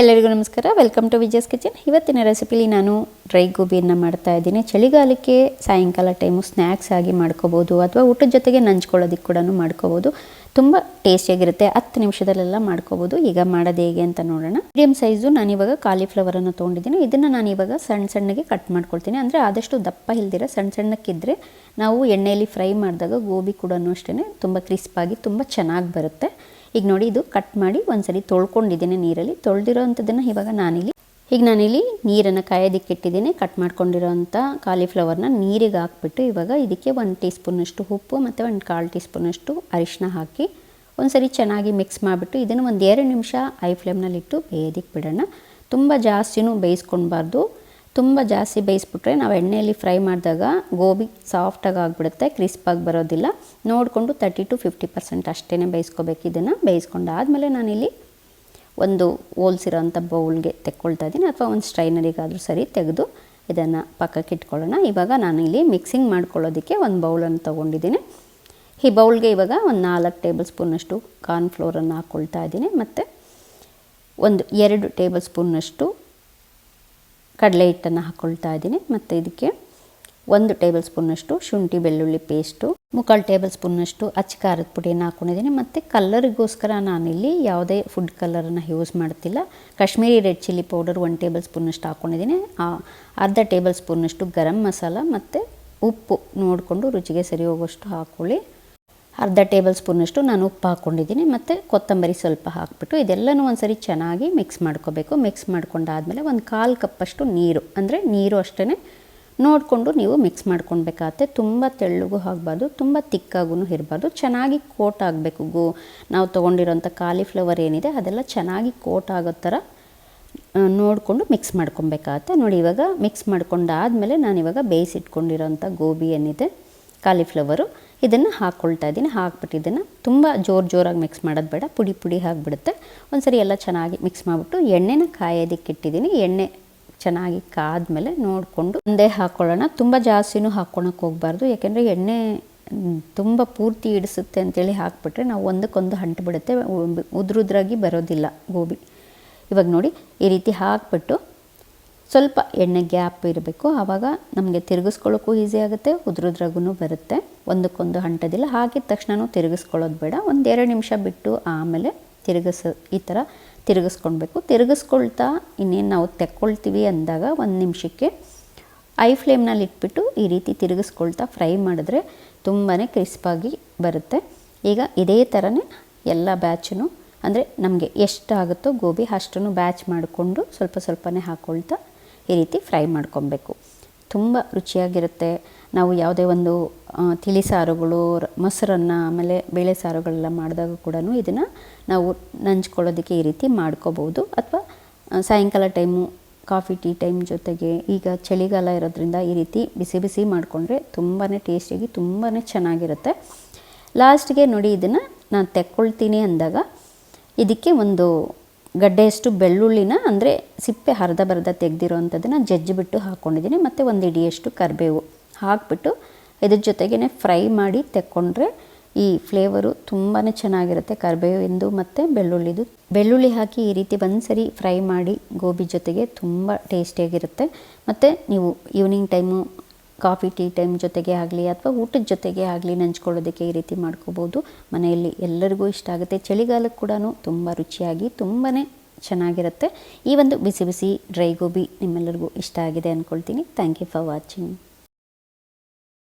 ಎಲ್ಲರಿಗೂ ನಮಸ್ಕಾರ. Welcome to Vijaya's kitchen ಇವತ್ತಿನ ರೆಸಿಪಿಲಿ ನಾನು ಡ್ರೈ ಗೋಬಿಯನ್ನು ಮಾಡ್ತಾ ಇದ್ದೀನಿ. ಚಳಿಗಾಲಕ್ಕೆ ಸಾಯಂಕಾಲ ಟೈಮು ಸ್ನ್ಯಾಕ್ಸ್ ಆಗಿ ಮಾಡ್ಕೋಬೋದು, ಅಥವಾ ಊಟದ ಜೊತೆಗೆ ನಂಚ್ಕೊಳ್ಳೋದಕ್ಕೆ ಕೂಡ ಮಾಡ್ಕೋಬೋದು. ತುಂಬ ಟೇಸ್ಟಿಯಾಗಿರುತ್ತೆ ಹತ್ತು ನಿಮಿಷದಲ್ಲೆಲ್ಲ ಮಾಡ್ಕೋಬೋದು. ಈಗ ಮಾಡೋದು ಹೇಗೆ ಅಂತ ನೋಡೋಣ. ಮೀಡಿಯಮ್ ಸೈಜು ನಾನಿವಾಗ ಕಾಲಿಫ್ಲವರನ್ನು ತೊಗೊಂಡಿದ್ದೀನಿ. ಇದನ್ನು ನಾನು ಇವಾಗ ಸಣ್ಣ ಸಣ್ಣಗೆ ಕಟ್ ಮಾಡ್ಕೊಳ್ತೀನಿ. ಅಂದರೆ ಆದಷ್ಟು ದಪ್ಪ ಇಲ್ದಿರ ಸಣ್ಣ ಸಣ್ಣಕ್ಕಿದ್ರೆ ನಾವು ಎಣ್ಣೆಯಲ್ಲಿ ಫ್ರೈ ಮಾಡಿದಾಗ ಗೋಬಿ ಕೂಡ ಅಷ್ಟೇ ತುಂಬ ಕ್ರಿಸ್ಪಾಗಿ ತುಂಬ ಚೆನ್ನಾಗಿ ಬರುತ್ತೆ. ಈಗ ನೋಡಿ ಇದು ಕಟ್ ಮಾಡಿ ಒಂದ್ಸರಿ ತೊಳ್ಕೊಂಡಿದ್ದೀನಿ ನೀರಲ್ಲಿ. ತೊಳೆದಿರೋ ಅಂಥದ್ದನ್ನು ಇವಾಗ ನಾನಿಲ್ಲಿ ಈಗ ನಾನಿಲ್ಲಿ ನೀರನ್ನು ಕಾಯೋದಕ್ಕೆ ಇಟ್ಟಿದ್ದೀನಿ. ಕಟ್ ಮಾಡ್ಕೊಂಡಿರೋಂಥ ಕಾಲಿಫ್ಲವರ್ನ ನೀರಿಗೆ ಹಾಕ್ಬಿಟ್ಟು ಇವಾಗ ಇದಕ್ಕೆ ಒಂದು ಟೀ ಸ್ಪೂನಷ್ಟು ಉಪ್ಪು ಮತ್ತು ಒಂದು ಕಾಲು ಟೀ ಸ್ಪೂನಷ್ಟು ಅರಿಶಿನ ಹಾಕಿ ಒಂದ್ಸರಿ ಚೆನ್ನಾಗಿ ಮಿಕ್ಸ್ ಮಾಡಿಬಿಟ್ಟು ಇದನ್ನು ಒಂದು ಎರಡು ನಿಮಿಷ ಐ ಫ್ಲೇಮ್ನಲ್ಲಿಟ್ಟು ಬೇಯೋದಕ್ಕೆ ಬಿಡೋಣ. ತುಂಬ ಜಾಸ್ತಿನೂ ಬೇಯಿಸ್ಕೊಳ್ಬಾರ್ದು ತುಂಬ ಜಾಸ್ತಿ ಬೇಯಿಸ್ಬಿಟ್ರೆ ನಾವು ಎಣ್ಣೆಯಲ್ಲಿ ಫ್ರೈ ಮಾಡಿದಾಗ ಗೋಬಿ ಸಾಫ್ಟಾಗಿ ಆಗಿಬಿಡುತ್ತೆ ಕ್ರಿಸ್ಪಾಗಿ ಬರೋದಿಲ್ಲ. ನೋಡಿಕೊಂಡು ತರ್ಟಿ ಟು ಫಿಫ್ಟಿ ಪರ್ಸೆಂಟ್ ಅಷ್ಟೇ ಬೇಯಿಸ್ಕೋಬೇಕು ಇದನ್ನು. ಬೇಯಿಸ್ಕೊಂಡಾದಮೇಲೆ ನಾನಿಲ್ಲಿ ಒಂದು ಹೋಲ್ಸಿರೋಂಥ ಬೌಲ್ಗೆ ತೆಕ್ಕೊಳ್ತಾ ಇದ್ದೀನಿ. ಅಥವಾ ಒಂದು ಸ್ಟ್ರೈನರಿಗಾದರೂ ಸರಿ ತೆಗೆದು ಇದನ್ನು ಪಕ್ಕಕ್ಕೆ ಇಟ್ಕೊಳ್ಳೋಣ. ಇವಾಗ ನಾನಿಲ್ಲಿ ಮಿಕ್ಸಿಂಗ್ ಮಾಡ್ಕೊಳ್ಳೋದಕ್ಕೆ ಒಂದು ಬೌಲನ್ನು ತೊಗೊಂಡಿದ್ದೀನಿ. ಈ ಬೌಲ್ಗೆ ಇವಾಗ ಒಂದು ನಾಲ್ಕು ಟೇಬಲ್ ಸ್ಪೂನಷ್ಟು ಕಾರ್ನ್ಫ್ಲೋರನ್ನು ಹಾಕ್ಕೊಳ್ತಾ ಇದ್ದೀನಿ. ಮತ್ತು ಒಂದು ಎರಡು ಟೇಬಲ್ ಸ್ಪೂನ್ನಷ್ಟು ಕಡಲೆ ಹಿಟ್ಟನ್ನು ಹಾಕ್ಕೊಳ್ತಾ ಇದ್ದೀನಿ. ಮತ್ತು ಇದಕ್ಕೆ ಒಂದು ಟೇಬಲ್ ಸ್ಪೂನಷ್ಟು ಶುಂಠಿ ಬೆಳ್ಳುಳ್ಳಿ ಪೇಸ್ಟು, ಮುಕ್ಕಾಲು ಟೇಬಲ್ ಸ್ಪೂನಷ್ಟು ಅಚ್ಚ ಖಾರದ ಪುಡಿಯನ್ನು ಹಾಕ್ಕೊಂಡಿದ್ದೀನಿ ಮತ್ತು ಕಲ್ಲರಿಗೋಸ್ಕರ ನಾನಿಲ್ಲಿ ಯಾವುದೇ ಫುಡ್ ಕಲ್ಲರನ್ನು ಯೂಸ್ ಮಾಡ್ತಿಲ್ಲ. Kashmiri red chilli powder one table ಸ್ಪೂನಷ್ಟು ಹಾಕ್ಕೊಂಡಿದ್ದೀನಿ ಅರ್ಧ ಟೇಬಲ್ ಸ್ಪೂನಷ್ಟು ಗರಂ ಮಸಾಲ ಮತ್ತು ಉಪ್ಪು ನೋಡಿಕೊಂಡು ರುಚಿಗೆ ಸರಿ ಹೋಗೋಷ್ಟು ಹಾಕ್ಕೊಳ್ಳಿ ಅರ್ಧ ಟೇಬಲ್ ಸ್ಪೂನಷ್ಟು ನಾನು ಉಪ್ಪು ಹಾಕ್ಕೊಂಡಿದ್ದೀನಿ ಮತ್ತು ಕೊತ್ತಂಬರಿ ಸ್ವಲ್ಪ ಹಾಕ್ಬಿಟ್ಟು ಇದೆಲ್ಲನೂ ಒಂದ್ಸರಿ ಚೆನ್ನಾಗಿ ಮಿಕ್ಸ್ ಮಾಡ್ಕೋಬೇಕು. ಮಿಕ್ಸ್ ಮಾಡ್ಕೊಂಡಾದಮೇಲೆ ಒಂದು ಕಾಲು ಕಪ್ಪಷ್ಟು ನೀರು, ಅಂದರೆ ನೀರು ಅಷ್ಟೇ ನೋಡಿಕೊಂಡು ನೀವು ಮಿಕ್ಸ್ ಮಾಡ್ಕೊಳ್ಬೇಕಾಗತ್ತೆ. ತುಂಬ ತೆಳ್ಳಗೂ ಆಗಬಾರ್ದು, ತುಂಬ ತಿಕ್ಕಾಗೂ ಇರಬಾರ್ದು. ಚೆನ್ನಾಗಿ ಕೋಟ್ ಆಗಬೇಕು ಗೋ. ನಾವು ತೊಗೊಂಡಿರೋಂಥ ಕಾಲಿಫ್ಲವರ್ ಏನಿದೆ ಅದೆಲ್ಲ ಚೆನ್ನಾಗಿ ಕೋಟ್ ಆಗೋ ಥರ ನೋಡಿಕೊಂಡು ಮಿಕ್ಸ್ ಮಾಡ್ಕೊಬೇಕಾಗತ್ತೆ ನೋಡಿ ಇವಾಗ ಮಿಕ್ಸ್ ಮಾಡ್ಕೊಂಡಾದಮೇಲೆ ನಾನಿವಾಗ ಬೇಯಿಸಿಟ್ಕೊಂಡಿರೋಂಥ ಗೋಬಿ ಏನಿದೆ ಕಾಲಿಫ್ಲವರು ಇದನ್ನು ಹಾಕ್ಕೊಳ್ತಾ ಇದ್ದೀನಿ. ಹಾಕ್ಬಿಟ್ಟು ಇದನ್ನು ತುಂಬ ಜೋರು ಜೋರಾಗಿ ಮಿಕ್ಸ್ ಮಾಡೋದು ಬೇಡ. ಪುಡಿ ಪುಡಿ ಆಗಿಬಿಡುತ್ತೆ. ಒಂದ್ಸರಿ ಎಲ್ಲ ಚೆನ್ನಾಗಿ ಮಿಕ್ಸ್ ಮಾಡಿಬಿಟ್ಟು ಎಣ್ಣೆನ ಕಾಯೋದಕ್ಕೆ ಇಟ್ಟಿದ್ದೀನಿ. ಎಣ್ಣೆ ಚೆನ್ನಾಗಿ ಕಾದ್ಮೇಲೆ ನೋಡಿಕೊಂಡು ಒಂದೇ ಹಾಕ್ಕೊಳ್ಳೋಣ ತುಂಬ ಜಾಸ್ತಿನೂ ಹಾಕ್ಕೊಳಕ್ಕೆ ಹೋಗಬಾರ್ದು. ಯಾಕೆಂದರೆ ಎಣ್ಣೆ ತುಂಬ ಪೂರ್ತಿ ಇಡಿಸುತ್ತೆ ಅಂತೇಳಿ ಹಾಕ್ಬಿಟ್ರೆ ನಾವು ಒಂದಕ್ಕೊಂದು ಹಂಟು ಬಿಡುತ್ತೆ ಉದ್ರುದ್ರಾಗಿ ಬರೋದಿಲ್ಲ ಗೋಬಿ. ಇವಾಗ ನೋಡಿ ಈ ರೀತಿ ಹಾಕ್ಬಿಟ್ಟು ಸ್ವಲ್ಪ ಎಣ್ಣೆ ಗ್ಯಾಪ್ ಇರಬೇಕು. ಆವಾಗ ನಮಗೆ ತಿರುಗಿಸ್ಕೊಳ್ಳೋಕ್ಕೂ ಈಸಿ ಆಗುತ್ತೆ ಉದ್ರುದ್ರಾಗೂ ಬರುತ್ತೆ. ಒಂದಕ್ಕೊಂದು ಅಂಟೋದಿಲ್ಲ ಹಾಕಿದ ತಕ್ಷಣ ತಿರುಗಿಸ್ಕೊಳ್ಳೋದು ಬೇಡ. ಒಂದೆರಡು ನಿಮಿಷ ಬಿಟ್ಟು ಆಮೇಲೆ ತಿರುಗಿಸ, ಈ ಥರ ತಿರುಗಿಸ್ಕೊಳ್ಬೇಕು ತಿರುಗಿಸ್ಕೊಳ್ತಾ ಇನ್ನೇನು ನಾವು ತೆಕ್ಕೊಳ್ತೀವಿ ಅಂದಾಗ ಒಂದು ನಿಮಿಷಕ್ಕೆ ಐ ಫ್ಲೇಮ್ನಲ್ಲಿ ಇಟ್ಬಿಟ್ಟು ಈ ರೀತಿ ತಿರುಗಿಸ್ಕೊಳ್ತಾ ಫ್ರೈ ಮಾಡಿದ್ರೆ ತುಂಬಾ ಕ್ರಿಸ್ಪಾಗಿ ಬರುತ್ತೆ. ಈಗ ಇದೇ ಥರನೇ ಎಲ್ಲ ಬ್ಯಾಚನ್ನು ಅಂದರೆ ನಮಗೆ ಎಷ್ಟಾಗುತ್ತೋ ಗೋಬಿ ಅಷ್ಟನ್ನು ಬ್ಯಾಚ್ ಮಾಡಿಕೊಂಡು ಸ್ವಲ್ಪ ಸ್ವಲ್ಪನೇ ಹಾಕ್ಕೊಳ್ತಾ ಈ ರೀತಿ ಫ್ರೈ ಮಾಡ್ಕೊಬೇಕು. ತುಂಬ ರುಚಿಯಾಗಿರುತ್ತೆ. ನಾವು ಯಾವುದೇ ಒಂದು ತಿಳಿ ಸಾರುಗಳು ಮೊಸರನ್ನು, ಆಮೇಲೆ ಬೇಳೆ ಸಾರುಗಳೆಲ್ಲ ಮಾಡಿದಾಗ ಕೂಡ ಇದನ್ನು ನಾವು ನಂಚ್ಕೊಳ್ಳೋದಕ್ಕೆ ಈ ರೀತಿ ಮಾಡ್ಕೋಬೋದು. ಅಥವಾ ಸಾಯಂಕಾಲ ಟೈಮು ಕಾಫಿ, ಟೀ ಟೈಮ್ ಜೊತೆಗೆ ಈಗ ಚಳಿಗಾಲ ಇರೋದ್ರಿಂದ ಈ ರೀತಿ ಬಿಸಿ ಬಿಸಿ ಮಾಡಿಕೊಂಡ್ರೆ ತುಂಬಾ ಟೇಸ್ಟಿಯಾಗಿ ತುಂಬಾ ಚೆನ್ನಾಗಿರುತ್ತೆ. ಲಾಸ್ಟ್ಗೆ ನೋಡಿ ಇದನ್ನು ನಾನು ತೆಕ್ಕೊಳ್ತೀನಿ ಅಂದಾಗ ಇದಕ್ಕೆ ಒಂದು ಗಡ್ಡೆಯಷ್ಟು ಬೆಳ್ಳುಳ್ಳಿನ, ಅಂದರೆ ಸಿಪ್ಪೆ ಅರ್ಧ ಬರ್ಧ ತೆಗೆದಿರೋ ಅಂಥದ್ದನ್ನು ಜಜ್ಜಿಬಿಟ್ಟು ಹಾಕ್ಕೊಂಡಿದ್ದೀನಿ ಮತ್ತು ಒಂದು ಇಡಿಯಷ್ಟು ಕರಿಬೇವು ಹಾಕ್ಬಿಟ್ಟು ಇದ್ರ ಜೊತೆಗೇ ಫ್ರೈ ಮಾಡಿ ತೆಕ್ಕೊಂಡ್ರೆ ಈ ಫ್ಲೇವರು ತುಂಬಾ ಚೆನ್ನಾಗಿರುತ್ತೆ. ಕರಿಬೇವಿಂದು ಮತ್ತು ಬೆಳ್ಳುಳ್ಳಿದು. ಬೆಳ್ಳುಳ್ಳಿ ಹಾಕಿ ಈ ರೀತಿ ಒಂದು ಸರಿ ಫ್ರೈ ಮಾಡಿ ಗೋಬಿ ಜೊತೆಗೆ ತುಂಬ ಟೇಸ್ಟಿಯಾಗಿರುತ್ತೆ. ಮತ್ತು ನೀವು evening time coffee, tea time ಜೊತೆಗೆ ಆಗಲಿ ಅಥವಾ ಊಟದ ಜೊತೆಗೆ ಆಗಲಿ ನಂಚ್ಕೊಳ್ಳೋದಕ್ಕೆ ಈ ರೀತಿ ಮಾಡ್ಕೋಬೋದು. ಮನೆಯಲ್ಲಿ ಎಲ್ಲರಿಗೂ ಇಷ್ಟ ಆಗುತ್ತೆ. ಚಳಿಗಾಲಕ್ಕೆ ಕೂಡ ತುಂಬ ರುಚಿಯಾಗಿ ತುಂಬಾ ಚೆನ್ನಾಗಿರುತ್ತೆ. ಈ ಒಂದು ಬಿಸಿ ಬಿಸಿ ಡ್ರೈ ಗೋಬಿ ನಿಮ್ಮೆಲ್ಲರಿಗೂ ಇಷ್ಟ ಆಗಿದೆ ಅಂದ್ಕೊಳ್ತೀನಿ ಥ್ಯಾಂಕ್ ಯು ಫಾರ್ ವಾಚಿಂಗ್